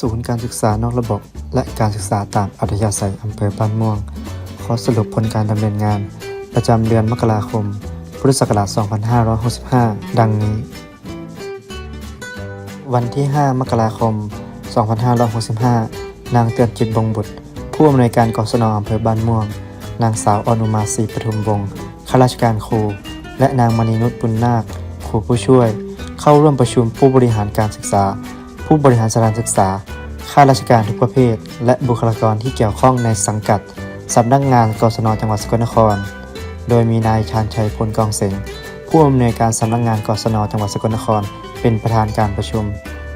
ศูนย์การศึกษานอกระบบ และการศึกษาตามอัธยาศัยอำเภอบ้านม่วง ขอสรุปผลการดำเนินงาน ประจำเดือนมกราคม พุทธศักราช 2565 ดังนี้ วันที่ 5 มกราคม 2565 นางเตือนจิตบงบุตร ผู้อำนวยการกศนอำเภอบ้านม่วง นางสาวอนุมาศรีปทุมวงศ์ข้าราชการครู และนางมณีนุชบุญนาค ครูผู้ช่วย เข้าร่วมประชุมผู้บริหารการศึกษา ผู้บริหารสถานศึกษา ข้าราชการทุกประเภท และบุคลากรที่เกี่ยวข้องในสังกัดสำนักงานกศนจังหวัดสกลนคร โดยมีนายชาญชัยพลกองเสงผู้อำนวยการสำนักงานกศนจังหวัดสกลนคร เป็นประธานการประชุม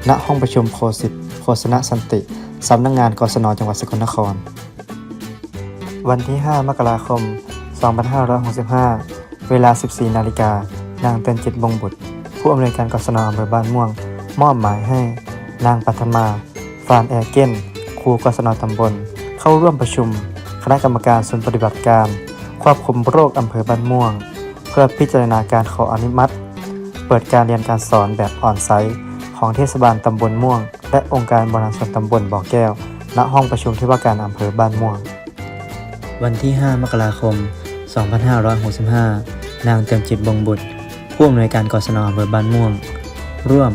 ณห้องประชุมโคสิตโฆษณสันติสำนักงานกศนจังหวัดสกลนคร วันที่ 5 มกราคม 2565 เวลา 14 นาฬิกานางเตือนจิตบงบุตร ผู้อำนวยการกศนอำเภอบ้านม่วง มอบหมายให้ นางปัทมา ฟานแอร์เกนครูกศนตำบล เข้าร่วมประชุม คณะกรรมการศูนปฏิบัติการ ควบคุมโรคอำเภอบ้านม่วง เพื่อพิจารณาการขออนุมัติ เปิดการเรียนการสอนแบบออนไซต์ของเทศบาลตำบลม่วง และองค์การบริหารส่วนตำบลบ่อแก้ว ณ ห้องประชุมที่ว่าการอำเภอบ้านม่วง วันที่ 5 มกราคม 2565 นางเติมจิตบงบุตรผู้อำนวยการกศนอำเภอบ้านม่วง ร่วม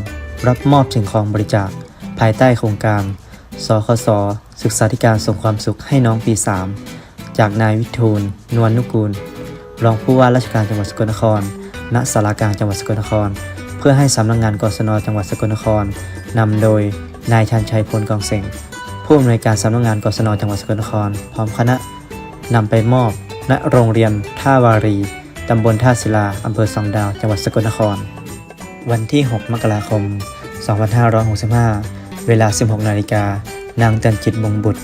รับมอบสิ่งของบริจาค ภายใต้โครงการ สคส ศึกษาธิการส่งความสุขให้น้องปี 3 จากนายวิทูล นวลนุกูล รองผู้ว่าราชการจังหวัดสกลนคร ณ สารากลางจังหวัดสกลนคร เพื่อให้สำนักงงานกศนจังหวัดสกลนครนำโดยนายชันชัยพลกองเสงผู้อำนวยการสำนักงานกศนจังหวัดสกลนคร พร้อมคณะนำไปมอบณโรงเรียนท่าวารีตำบลท่าศิลาอำเภอสองดาว จังหวัดสกลนคร วันที่ 6 มกราคม 2565 เวลา 16 นาฬิกา นางจันจิตบงบุตร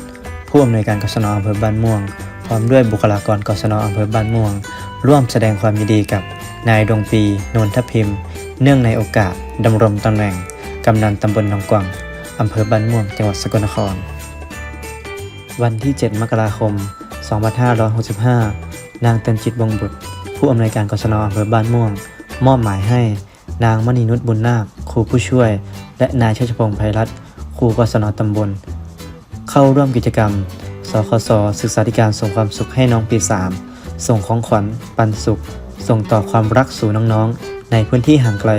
ผู้อำนวยการกศนอำเภอบ้านม่วง พร้อมด้วยบุคลากรกศนอำเภอบ้านม่วง ร่วมแสดงความยินดีกับนายดวงปีนวลทพิมพ์ เนื่องในโอกาสดำรงตำแหน่งกำนันตำบลหนองกวางอำเภอบ้านม่วง จังหวัดสกลนคร วันที่ 7 มกราคม 2565 นางเต็มจิตวงบุตร ผู้อำนวยการกศนอำเภอบ้านม่วง มอบหมายให้ นางมณีนุชบุญนาคครูผู้ช่วย และนายชัชพงษ์ไพรัตน์ครูกศนตำบล เข้าร่วมกิจกรรม สคส ศึกษาธิการส่งความสุขให้น้องปี 3 ส่งของขวัญ ปันสุข ส่งต่อความรักสู่น้องๆ ในพื้นที่ห่างไกล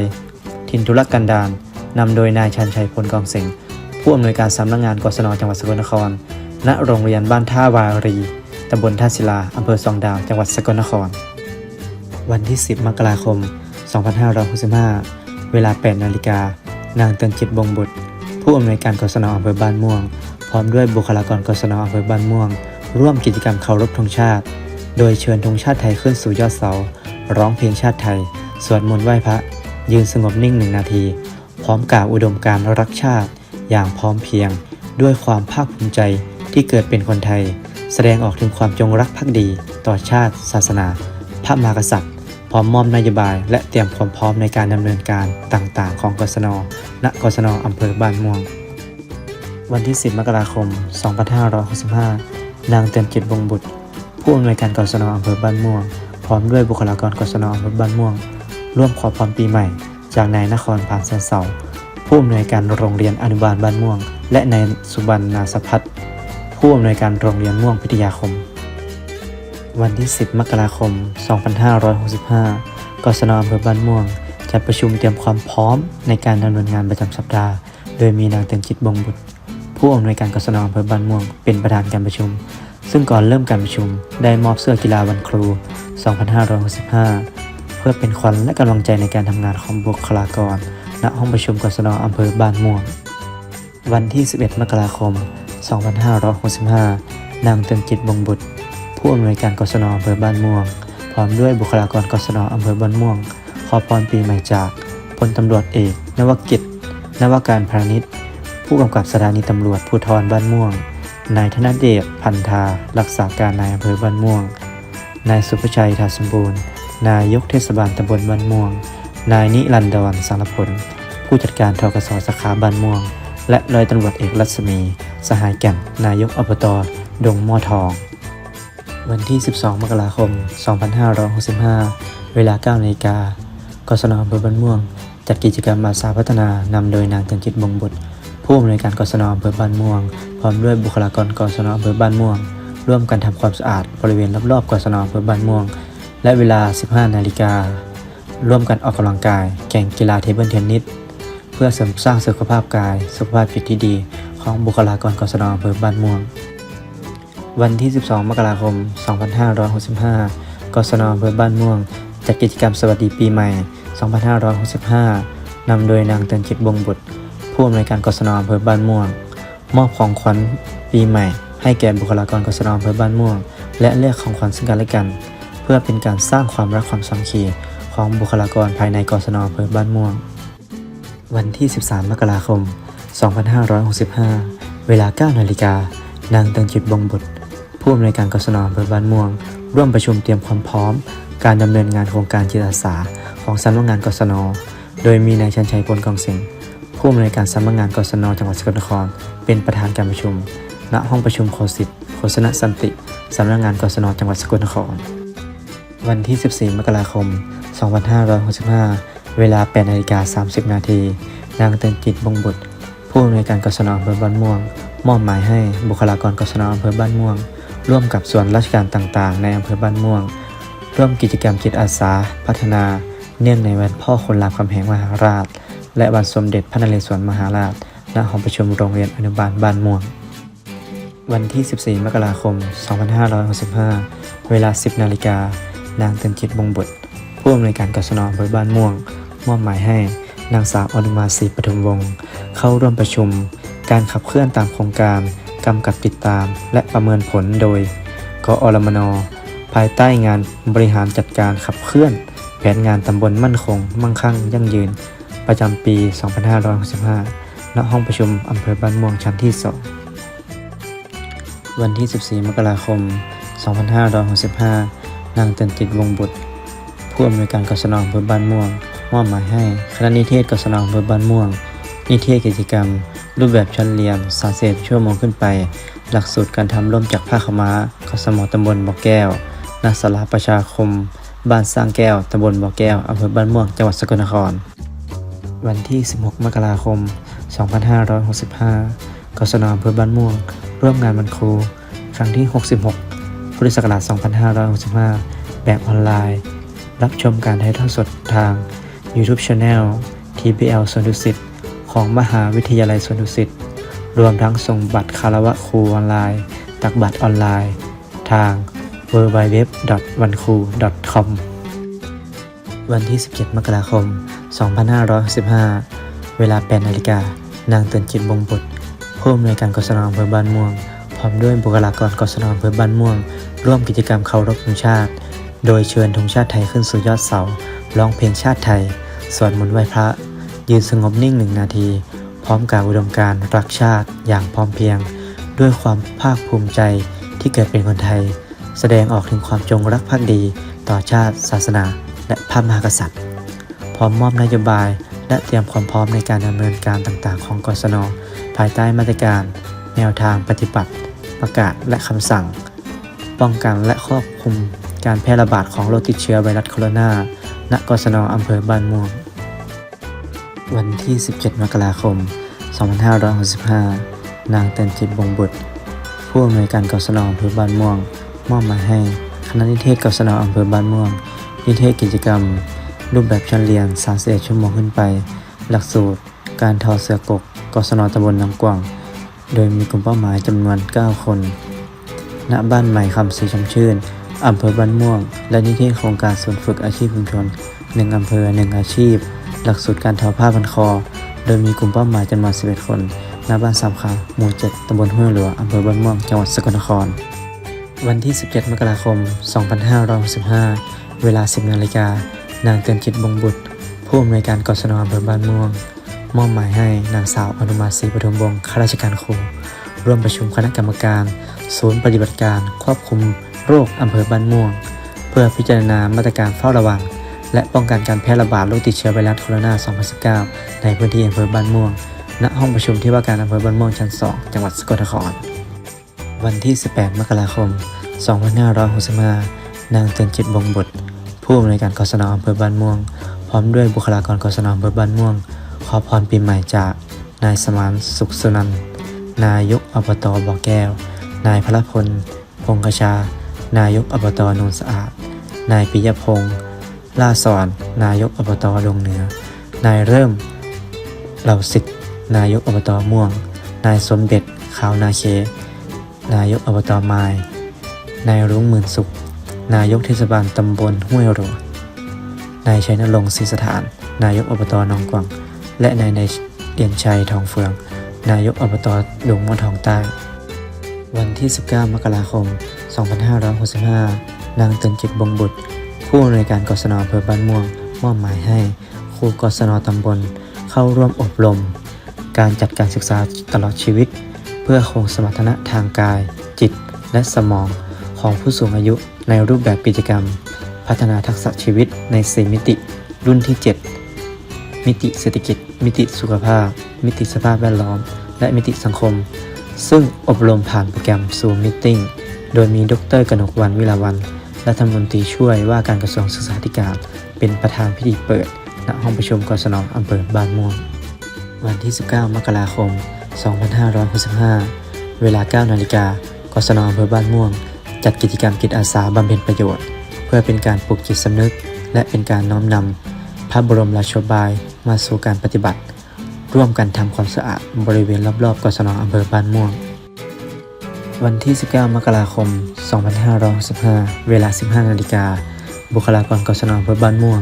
ถิ่นทุรกันดารนำโดยนายชันชัยพลกองเสงผู้อำนวยการสำนักงานกศนจังหวัดสกลนคร ณ โรงเรียนบ้านท่าวารีตำบลท่าศิลาอำเภอสองดาว จังหวัดสกลนคร วันที่ 10 มกราคม 2565 เวลา 8 นาฬิกา นางเตือนจิตบงบุตร ผู้อำนวยการกศนอำเภอบ้านม่วง พร้อมด้วยบุคลากรกศนอำเภอบ้านม่วง ร่วมกิจกรรมเคารพธงชาติ โดยเชิญธงชาติไทยขึ้นสู่ยอดเสา ร้องเพลงชาติไทย สวดมนต์ไหว้พระ ยืนสงบนิ่งหนึ่งนาที พร้อมกล่าวอุดมการรักชาติ อย่างพร้อมเพียง ด้วยความภาคภูมิใจที่เกิดเป็นคนไทย แสดงออกถึงความจงรักภักดี ต่อชาติ ศาสนา พระมหากษัตริย์ พร้อมมอบนโยบาย และเตรียมความพร้อมในการดำเนินการต่างๆ ของกศนณกศนอำเภอบ้านม่วง วันที่ 10 มกราคม 2565 นางเต็มจิตวงบุตร ผู้อำนวยการกศนอำเภอบ้านม่วง พร้อมด้วยบุคลากรกศนอำเภอบ้านม่วง ร่วมขอพรปีใหม่ จากนายนครผานแสนเสาผู้อำนวยการโรงเรียนอนุบาลบ้านม่วง และนายสุบรรณนาสพัฒผู้อำนวยการโรงเรียนม่วงพิทยาคม วันที่ 10 มกราคม 2565 กศนอำเภอบ้านม่วง จัดประชุมเตรียมความพร้อมในการดำเนินงานประจำสัปดาห์ โดยมีนางเต็มจิตบงบุตร ผู้อำนวยการกศนอำเภอบ้านม่วง เป็นประธานการประชุม ซึ่งก่อนเริ่มการประชุม ได้มอบเสื้อกีฬาวันครู 2565 เพื่อเป็นขวัญและกำลังใจในการทำงานของบุคลากร ณ ห้องประชุมกศนอำเภอบ้านม่วง วันที่ 11 มกราคม 2565 นางเติมจิตบงบุตร ผู้อำนวยการกศนอำเภอบ้านม่วง พร้อมด้วยบุคลากรกศนอำเภอบ้านม่วง ขอพรปีใหม่จากพลตำรวจเอก นวกิจ นวการพาณิชย์ ผู้กำกับสถานีตำรวจภูธรบ้านม่วง นายธนเดชพันธา รักษาการนายอำเภอบ้านม่วง นายสุภชัยทาสมบูรณ์ นายกเทศบาลตำบลบ้านม่วง นายนิรันดรสารพล ผู้จัดการทกสสาขาบ้านม่วง และร้อยตำรวจเอกรัศมี สหายแก่น นายกอบต ดงม่อทอง วันที่ 12 มกราคม 2565 เวลา9นาฬิกากศนอำเภอบ้านม่วง จัดกิจกรรมอาสาพัฒนานำโดยนางเต็มจิตบงบุตรผผู้อำนวยการกศนอำเภอบ้านม่วง พร้อมด้วยบุคลากรกศนอำเภอบ้านม่วง ร่วมกันทำความสะอาดบริเวณรอบๆกศนอำเภอบ้านม่วง และเวลา 15 นาฬิการ่วมกันออกกำลังกาย แข่งกีฬาเทเบิลเทนนิสเพื่อเสริมสร้างสุขภาพกาย สุขภาพจิตที่ดี ของบุคลากรกศนอำเภอบ้านม่วง วันที่ 12 มกราคม 2565 กศนอำเภอบ้านม่วง จัดกิจกรรมสวัสดีปีใหม่ 2565 นำโดยนางเตือนจิตบงบุตร ผู้อำนวยการกศนอำเภอบ้านม่วง มอบของขวัญปีใหม่ ให้แก่บุคลากรกศนอำเภอบ้านม่วง และเลือกของขวัญซึ่งกันและกัน เพื่อเป็นการสร้างความรักความสามัคคีของบุคลากรภายในกศนอำเภอบ้านม่วง วันที่ 13 มกราคม 2565 เวลา 9 นาฬิกานางเตือนจิตบงบุตร ผู้อำนวยการกศนอำเภอบ้านม่วง ร่วมประชุมเตรียมความพร้อม การดำเนินงานโครงการจิตอาสา ของสำนักงานกศนโดยมีนายชันชัยพลกองสิงห์ผู้อำนวยการสำนักงานกศนจังหวัดสกลนคร เป็นประธานการประชุม ณ ห้องประชุมโคสิตโฆษณสันติสำนักงานกศนจังหวัดสกลนคร วันที่ 14 มกราคม 2565 เวลา8นาฬิกา30 นาที นางเตือนจิตบงบุตร ผู้อำนวยการกศนอำเภอบ้านม่วง มอบหมายให้บุคลากรกศนอำเภอบ้านม่วง ร่วมกับส่วนราชการต่างๆ ในอำเภอบ้านม่วง ร่วมกิจกรรมจิตอาสา พัฒนา เนื่องในวันพ่อคนรามคำแหงมหาราช และวันสมเด็จพระนเรศวรมหาราช ณห้องประชุมโรงเรียนอนุบาลบ้านม่วง วันที่ 14 มกราคม 2565 เวลา 10 นาฬิกา นางเตือนจิตบงบุตร ผู้อำนวยการกศนอำเภอบ้านม่วง มอบหมายให้นางสาวอนุมาศรีปทุมวงศ์เข้าร่วมประชุม การขับเคลื่อนตามโครงการ กำกับติดตาม และประเมินผลโดย กอรมน ภายใต้งานบริหารจัดการขับเคลื่อน แผนงานตำบลมั่นคง มั่งคั่ง ยั่งยืน ประจำปี 2565ณห้องประชุมอำเภอบ้านม่วงชั้นที่ 2 วันที่ 14 มกราคม 2565 นางเตือนจิตวงบุตร ผู้อำนวยการกศนอำเภอบ้านม่วงมอบหมายให้คณะนิเทศกศนอำเภอบ้านม่วง นิเทศกิจกรรม รูปแบบชั้นเรียน30ชั่วโมงขึ้นไป หลักสูตรการทำร่มจากผ้าขาวม้ากสมตำบลบ่อแก้วนักสลาประชาคม บ้านสร้างแก้วตำบลบ่อแก้วอำเภอบ้านม่วงจังหวัดสกลนคร วันที่ 16 มกราคม 2565กศนอำเภอบ้านม่วง ร่วมงานวันครู ครั้งที่ 66 พุทธศักราช 2565 แบบออนไลน์ รับชมการถ่ายทอดสดทาง YouTube Channel TBL สวนดุสิต ของมหาวิทยาลัยสวนดุสิต รวมทั้งส่งบัตรคารวะครูออนไลน์ ตักบัตรออนไลน์ ทาง w w w w a n k u c o m วันที่ 17 มกราคม 2565 เวลา8นาฬิกา นางเตือนจิตบงบุตรผู้อำนวยการกศนอำเภอบ้านม่วง พร้อมด้วยบุคลากรกศนอำเภอบ้านม่วง ร่วมกิจกรรมเคารพธงชาติ โดยเชิญธงชาติไทยขึ้นสู่ยอดเสา ร้องเพลงชาติไทย สวดมนต์ไหว้พระ ยืนสงบนิ่งหนึ่งนาที พร้อมกับอุดมการณ์รักชาติอย่างพร้อมเพียง ด้วยความภาคภูมิใจที่เกิดเป็นคนไทย แสดงออกถึงความจงรักภักดีต่อชาติ ศาสนา และพระมหากษัตริย์ พร้อมมอบนโยบาย และเตรียมความพร้อมในการดำเนินการต่างๆ ของกศนภายใต้มาตรการ แนวทางปฏิบัติ ประกาศและคำสั่ง ป้องกันและควบคุมการแพร่ระบาดของโรคติดเชื้อไวรัสโคโรนาณกศนอำเภอบ้านม่วง วันที่ 17 มกราคม 2565 นางเตือนจิตบงบุตร ผู้อำนวยการกศนอำเภอบ้านม่วง มอบหมายให้คณะนิเทศกศนอำเภอบ้านม่วง นิเทศกิจกรรม รูปแบบชั้นเรียน 31 ชั่วโมงขึ้นไป หลักสูตร การทอเสือกกกศนตำบลน้ำกว่าง โดยมีกลุ่มเป้าหมายจำนวน 9 คน ณ บ้านใหม่คำศรีชมชื่นอำเภอบ้านม่วง และนิเทศโครงการศูนย์ฝึกอาชีพชุมชน 1อำเภอ 1 อาชีพ หลักสูตรการทอผ้าพันคอ โดยมีกลุ่มเป้าหมายจำนวน 11 คน ณ บ้านสามขาหมู่ 7 ตำบลห้วยหลวงอำเภอบ้านม่วง จังหวัดสกลนคร วันที่ 17 มกราคม 2565 เวลา 10 นาฬิกา นางเตือนจิตบงบุตร ผู้อำนวยการกศนอำเภอบ้านม่วง มอบหมายให้นางสาวอนุมาศรีปทุมวงศ์ข้าราชการครู ร่วมประชุมคณะกรรมการ ศูนย์ปฏิบัติการควบคุมโรคอำเภอบ้านม่วง เพื่อพิจารณามาตรการเฝ้าระวัง และป้องกันการแพร่ระบาดโรคติดเชื้อไวรัสโคโรนา 2019 ในพื้นที่อำเภอบ้านม่วง ณ ห้องประชุมที่ว่าการอำเภอบ้านม่วงชั้น 2 จังหวัดสกลนคร วันที่ 18 มกราคม 2565นางเตือนจิตบงบุตรผู้อำนวยการกศนอำเภอบ้านม่วง พร้อมด้วยบุคลากรกศนอำเภอบ้านม่วง ขอพรปีใหม่จากนายสมานสุขสุนันท์นายกอบตบ่อแก้ว นายพลพล พงกชา นายกอบตโนนสะอาด นายปิยพงษ์ ล่าสอน นายกอบตดงเหนือ นายเริ่ม เหล่าสิทธิ์นายกอบตม่วง นายสมเด็จขาวนาเคนายกอบตไมายนายรุ้งหมื่นสุข นายกเทศบาลตำบลห้วยโรนายชัยนรงค์ศรีสถาน นายกอบตหนองกวางและนายในเดียนชัยทองเฟือง นายกอบตดงมะทองใต้ วันที่ 19 มกราคม 2565 นางเตือนจิตบงบุตร ผู้อำนวยการกศนอำเภอบ้านม่วงมอบหมายให้ครูกศนตำบล เข้าร่วมอบรม การจัดการศึกษาตลอดชีวิต เพื่อคงสมรรถนะทางกาย จิต และสมองของผู้สูงอายุในรูปแบบกิจกรรม พัฒนาทักษะชีวิตใน 4 มิติ รุ่นที่ 7 มิติเศรษฐกิจ มิติสุขภาพ มิติสภาพแวดล้อม และมิติสังคม ซึ่งอบรมผ่านโปรแกรม Zoom Meeting โดยมีดรกนกวันวิลาวัน รัฐมนตรีช่วยว่าการกระทรวงศึกษาธิการ เป็นประธานพิธีเปิดณห้องประชุมกศนอำเภอบ้านม่วง วันที่ 19 มกราคม 2565 เวลา 9 นาฬิกากศนอำเภอบ้านม่วง จัดกิจกรรมจิตอาสาบำเพ็ญประโยชน์ เพื่อเป็นการปลุกจิตสำนึก และเป็นการน้อมนำพระบรมราชบายมาสู่การปฏิบัติ ร่วมกันทำความสะอาดบริเวณรอบๆกศนอำเภอบ้านม่วง วันที่ 19 มกราคม 2565 เวลา 15 นาฬิกา บุคลากรกศนอำเภอบ้านม่วง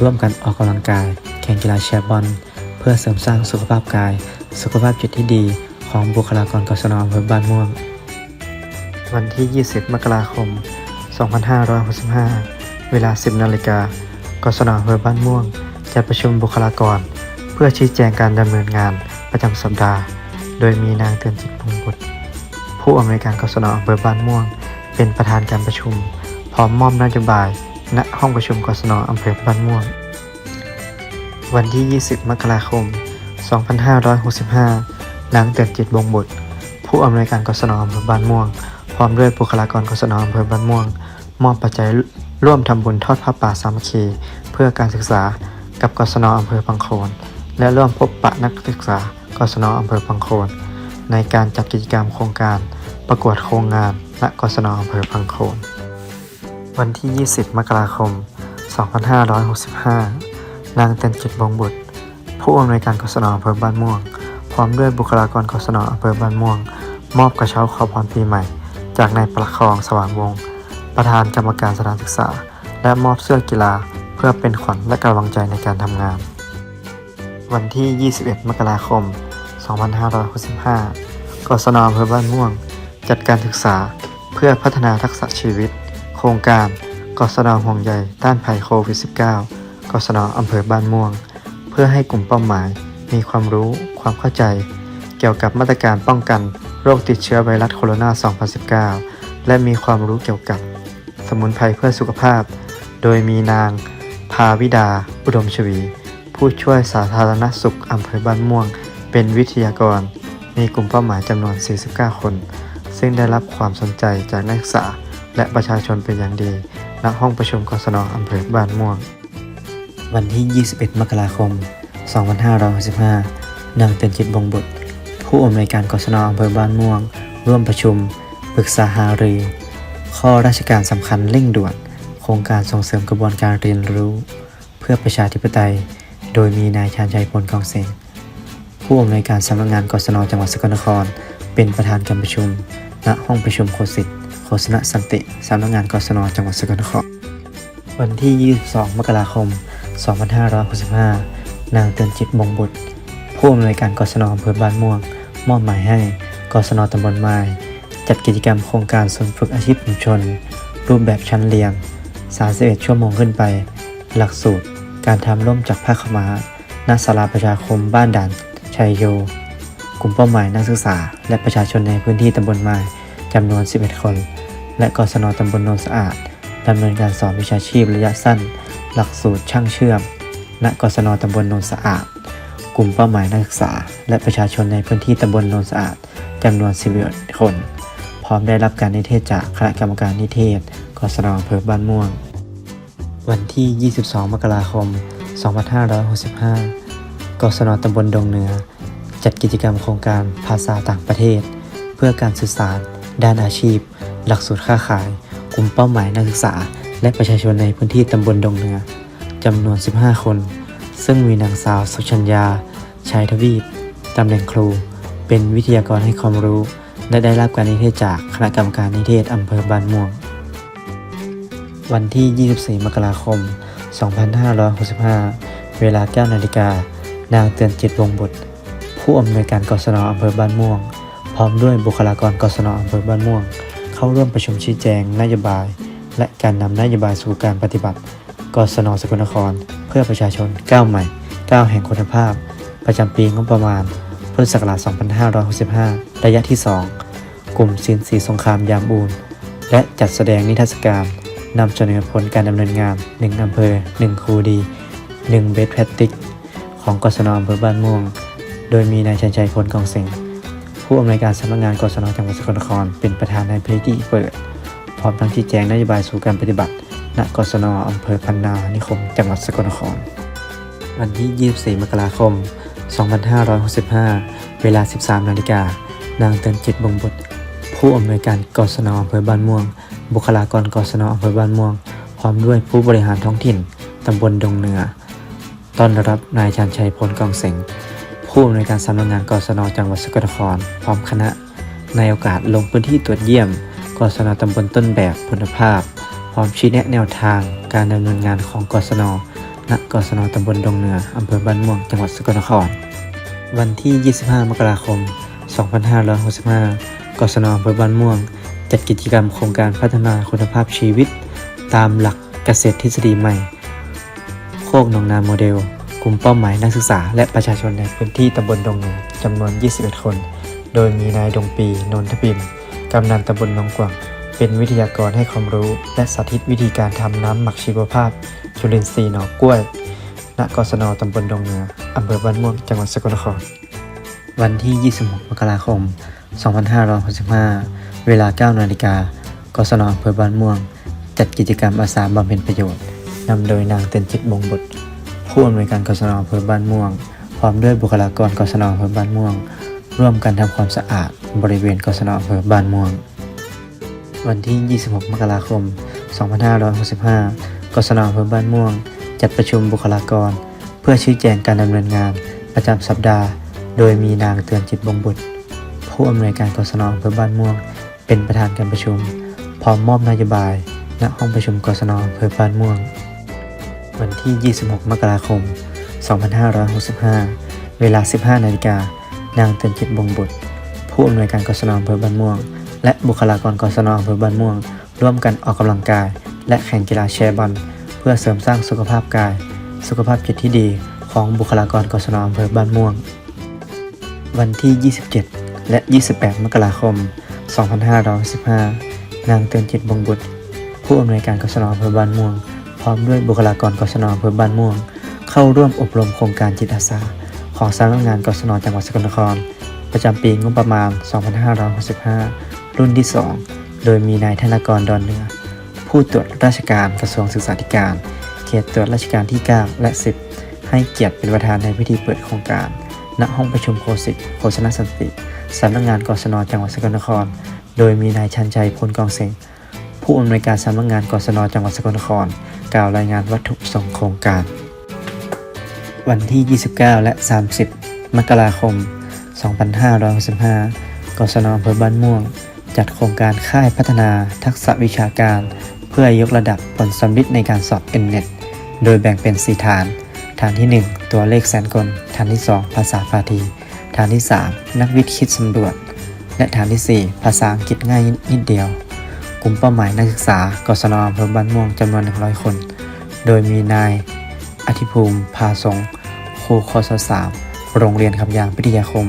ร่วมกันออกกำลังกาย แข่งกีฬาแชร์บอล เพื่อเสริมสร้างสุขภาพกาย สุขภาพจิตที่ดี ของบุคลากรกศนอำเภอบ้านม่วง วันที่ 20 มกราคม 2565 เวลา 10 นาฬิกากศนอำเภอบ้านม่วง จัดประชุมบุคลากร เพื่อชี้แจงการดำเนินงานประจำสัปดาห์ โดยมีนางเตือนจิตพงบุตร ผู้อำนวยการกศนอำเภอบ้านม่วง เป็นประธานการประชุม พร้อมมอบนโยบาย ณห้องประชุมกศนอำเภอบ้านม่วง วันที่ 20 มกราคม 2565นางเตือนจิตบงบุตร ผู้อำนวยการกศนอำเภอบ้านม่วง พร้อมด้วยบุคลากรกศนอำเภอบ้านม่วง มอบปัจจัยร่วมทำบุญทอดผ้าป่าสามัคคี เพื่อการศึกษากับกศนอำเภอพังโคนและร่วมพบปะนักศึกษากศนอำเภอพังโคน ในการจัดกิจกรรมโครงการประกวดโครงงานณกศนอำเภอพังโคน วันที่ 20 มกราคม 2565 นางเต็นจิตบงบุตร ผู้อำนวยการกศนอำเภอบ้านม่วง พร้อมด้วยบุคลากรกศนอำเภอบ้านม่วง มอบกระเช้าขอพรปีใหม่ จากนายประคองสว่างวงศ์ประธานกรรมการสถานศึกษา และมอบเสื้อกีฬาเพื่อเป็นขวัญและกำลังใจในการทำงาน วันที่ 21 มกราคม 2565 2,565กศนอำเภอบ้านม่วง จัดการศึกษาเพื่อพัฒนาทักษะชีวิต โครงการกศนห่วงใยต้านภัยโควิด -19 กศนอำเภอบ้านม่วง เพื่อให้กลุ่มเป้าหมาย มีความรู้ความเข้าใจ เกี่ยวกับมาตรการป้องกันโรคติดเชื้อไวรัสโคโรนา 2019 และมีความรู้เกี่ยวกับ สมุนไพรเพื่อสุขภาพ โดยมีนาง ภาวิดา อุดมชวี ผู้ช่วยสาธารณสุขอำเภอบ้านม่วง เป็นวิทยากร มีกลุ่มเป้าหมายจำนวน 49 คน ซึ่งได้รับความสนใจจากนักศึกษา และประชาชนเป็นอย่างดี ณ ห้องประชุมกศนอำเภอบ้านม่วง วันที่ 21 มกราคม 2565นางเตือนจิตบงบุตร ผู้อำนวยการกศนอำเภอบ้านม่วง ร่วมประชุม ปรึกษาหารือ ข้อราชการสำคัญเร่งด่วน โครงการส่งเสริมกระบวนการเรียนรู้ เพื่อประชาธิปไตย โดยมีนายชาญชัยพลกองเสง ผู้อำนวยการสำนักงานกศนจังหวัดสกลนคร เป็นประธานการประชุม ณ ห้องประชุมโคสิตโฆษณสันติสำนักงานกศนจังหวัดสกลนคร วันที่ 22 มกราคม 2565 นางเตือนจิตบงบุตร ผู้อำนวยการกศนอำเภอบ้านม่วง มอบหมายให้กศนตำบลไม้จัดกิจกรรมโครงการศูนย์ฝึกอาชีพชุมชน รูปแบบชั้นเรียน31 ชั่วโมงขึ้นไป หลักสูตร การทำร่มจากผ้าขม้าณศาลาประชาคมบ้านด่าน ชัยโย กลุ่มเป้าหมายนักศึกษา และประชาชนในพื้นที่ตำบลไม้จำนวน 11 คน และกศนตำบลโนนสะอาดดำเนินการสอนวิชาชีพระยะสั้น หลักสูตรช่างเชื่อม ณ กศนตำบลโนนสะอาด กลุ่มเป้าหมายนักศึกษา และประชาชนในพื้นที่ตำบลโนนสะอาดจำนวน 11 คน พร้อมได้รับการนิเทศจากคณะกรรมการนิเทศ กศนอำเภอบ้านม่วง วันที่ 22 มกราคม 2565 กศนตำบลดงเหนือ จัดกิจกรรมโครงการภาษาต่างประเทศ เพื่อการสื่อสาร ด้านอาชีพ หลักสูตรค้าขาย กลุ่มเป้าหมายนักศึกษา และประชาชนในพื้นที่ตำบลดงเหนือจำนวน 15 คน ซึ่งมีนางสาวสุชัญญาชัยทวีปตำแหน่งครู เป็นวิทยากรให้ความรู้ และได้รับการนิเทศจากคณะกรรมการนิเทศอำเภอบ้านม่วง วันที่ 24 มกราคม 2565 เวลา 9 นาฬิกานางเตือนจิตวงบุตร ผู้อำนวยการกศนอำเภอบ้านม่วง พร้อมด้วยบุคลากรกศนอำเภอบ้านม่วง เข้าร่วมประชุมชี้แจงนโยบาย และการนำนโยบายสู่การปฏิบัติกศนสกลนคร เพื่อประชาชนก้าวใหม่ก้าวแห่งคุณภาพ ประจำปีงบประมาณพุทธศักราช2565 ระยะที่ 2 กลุ่มสินสีสงครามยามอูนและจัดแสดงนิทรรศการนำเสนอผลการดำเนินงาน 1อำเภอ 1 ครูดี 1 เบสแพทติกของกศนอำเภอบ้านม่วง โดยมีนายชันชัยพลกองเสงผู้อำนวยการสำนักงานกศนจังหวัดสกลนคร เป็นประธานในพิธีเปิด พร้อมทั้งชี้แจงนโยบายสู่การปฏิบัติณกศนอำเภอพันนานิคม จังหวัดสกลนคร วันที่ 24 มกราคม 2565 เวลา 13 นาฬิกา นางเตือนจิตบงบุตร ผู้อำนวยการกศนอำเภอบ้านม่วง บุคลากรกศนอำเภอบ้านม่วง พร้อมด้วยผู้บริหารท้องถิ่น ตำบลดงเหนือ ต้อนรับนายชันชัยพลกองเสง ผู้อำนวยการสำนักงานกศนจังหวัดสกลนคร พร้อมคณะ ในโอกาสลงพื้นที่ตรวจเยี่ยมกศนตำบลต้นแบบคุณภาพ พร้อมชี้แนะแนวทางการดำเนินงานของกศนณกศนตำบลดงเหนืออำเภอบ้านม่วงจังหวัดสกลนคร วันที่ 25 มกราคม 2565 กศนอำเภอบ้านม่วง จัดกิจกรรมโครงการพัฒนาคุณภาพชีวิต ตามหลักเกษตรทฤษฎีใหม่ โคกหนองนาโมเดล กลุ่มเป้าหมายนักศึกษาและประชาชนในพื้นที่ตำบลดงเหนือจำนวน 21 คน โดยมีนายดงปีนนทบิมกำนันตำบลหนองกวางเป็นวิทยากรให้ความรู้ และสาธิตวิธีการทำน้ำหมักชีวภาพ จุลินทรีย์หนอกล้วย ณกศนตำบลดงเหนืออำเภอบ้านม่วงจังหวัดสกลนคร วันที่ 26 มกราคม 2565 เวลา 9 นาฬิกากศนอำเภอบ้านม่วง จัดกิจกรรมอาสาบำเพ็ญประโยชน์นำโดยนางเต็นจิตบงบุตร ผู้อำนวยการกศนอำเภอบ้านม่วง พร้อมด้วยบุคลากรกศนอำเภอบ้านม่วง ร่วมกันทำความสะอาดบริเวณกศนอำเภอบ้านม่วง วันที่ 26 มกราคม 2565 กศนอำเภอบ้านม่วง จัดประชุมบุคลากร เพื่อชี้แจงการดำเนินงานประจำสัปดาห์ โดยมีนางเตือนจิตบงบุตร ผู้อำนวยการกศนอำเภอบ้านม่วง เป็นประธานการประชุม พร้อมมอบนโยบายณห้องประชุมกศนอำเภอบ้านม่วง วันที่ 26 มกราคม 2565 เวลา 15 นาฬิกา นางเตือนจิตบงบุตร ผู้อำนวยการกศนอำเภอบ้านม่วง และบุคลากรกศนอำเภอบ้านม่วง ร่วมกันออกกำลังกาย และแข่งกีฬาแชร์บอลเพื่อเสริมสร้างสุขภาพกาย สุขภาพจิตที่ดีของบุคลากรกศนอำเภอบ้านม่วง วันที่ 27 และ 28 มกราคม 2515 นางเตือนจิตบงบุตร ผู้อำนวยการกศนอำเภอบ้านม่วง พร้อมด้วยบุคลากรกศนอำเภอบ้านม่วง เข้าร่วมอบรมโครงการจิตอาสา ของสำนักงานกศนจังหวัดสกลนคร ประจำปีงบประมาณ 2565 รุ่นที่ 2 โดยมีนายธนากรดอนเนือผู้ตรวจราชการกระทรวงศึกษาธิการ เขตตรวจราชการที่ 9 และ 10 ให้เกียรติเป็นประธานในพิธีเปิดโครงการ ณ ห้องประชุมโคสิตโฆษณสันติสำนักงานกศนจังหวัดสกลนคร โดยมีนายชันชัยพลกองเสง ผู้อำนวยการสำนักงานกศนจังหวัดสกลนคร กล่าวรายงานวัตถุประสงค์โครงการ วันที่ 29 และ 30 มกราคม 2565กศนอำเภอบ้านม่วง จัดโครงการค่ายพัฒนาทักษะวิชาการ เพื่อยกระดับผลสำลิดในการสอบ n อ t โดยแบ่งเป็น 4 ฐาน ฐานที่ 1 ตัวเลขแสนกล ฐานที่ 2 ภาษาพาทีฐานที่ 3 นักวิทย์คิดสำรวจ และฐานที่ 4 ภาษาอังกฤษง่ายนิดเดียว กลุ่มเป้าหมายนักศึกษากศนอำเภอบ้านม่วงจำนวน 100 คน โดยมีนายอธิภูมิพาสงครูคศสามโรงเรียนคำยางพิทยาคม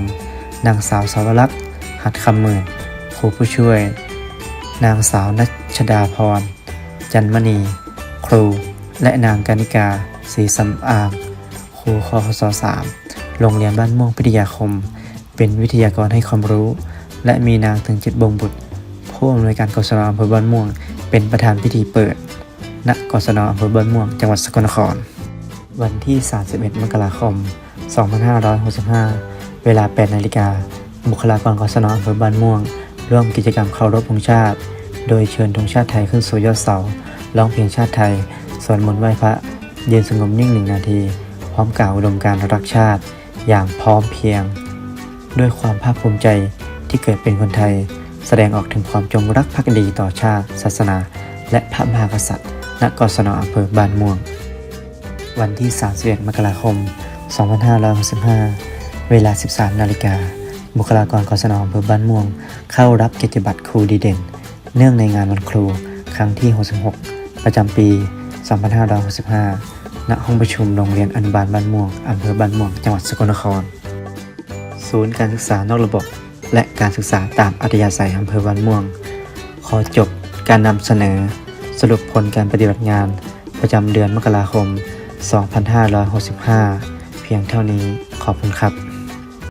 นางสาวสาวรักษ์หัดคำหมื่น ครูผู้ช่วย นางสาวนัชดาพร จันมณี ครู และนางกานิกาศรีสำอาง ครูคศสามโรงเรียนบ้านม่วงพิทยาคม เป็นวิทยากรให้ความรู้ และมีนางถึงจิตบงบุตร ผู้อำนวยการกศนอำเภอบ้านม่วง เป็นประธานพิธีเปิด ณ กศนอำเภอบ้านม่วง จังหวัดสกลนคร วันที่ 31 มกราคม 2565 เวลา 8 นาฬิกา บุคลากรกศนอำเภอบ้านม่วง ร่วมกิจกรรมเคารพธงชาติ โดยเชิญธงชาติไทยขึ้นสู่ยอดเสา ร้องเพลงชาติไทย สวดมนต์ไหว้พระยืนสงบนิ่งหนึ่งนาที พร้อมกล่าวอุดมการณ์รักชาติ อย่างพร้อมเพียง ด้วยความภาคภูมิใจที่เกิดเป็นคนไทย แสดงออกถึงความจงรักภักดีต่อชาติ ศาสนา และพระมหากษัตริย์ ณ กศนอำเภอบ้านม่วง วันที่ 31 มกราคม 2565 เวลา 13 นาฬิกา บุคลากรกศนอำเภอบ้านม่วง เข้ารับเกียรติบัตรครูดีเด่น เนื่องในงานวันครู ครั้งที่ 66 ประจำปี 2565 ณ ห้องประชุมโรงเรียนอนุบาลบ้านม่วงอำเภอบ้านม่วง จังหวัดสกลนคร ศูนย์การศึกษานอกระบบ และการศึกษาตามอัธยาศัยอำเภอวันม่วง ขอจบการนำเสนอ สรุปผลการปฏิบัติงาน ประจำเดือนมกราคม 2565 เพียงเท่านี้ขอบคุณครับ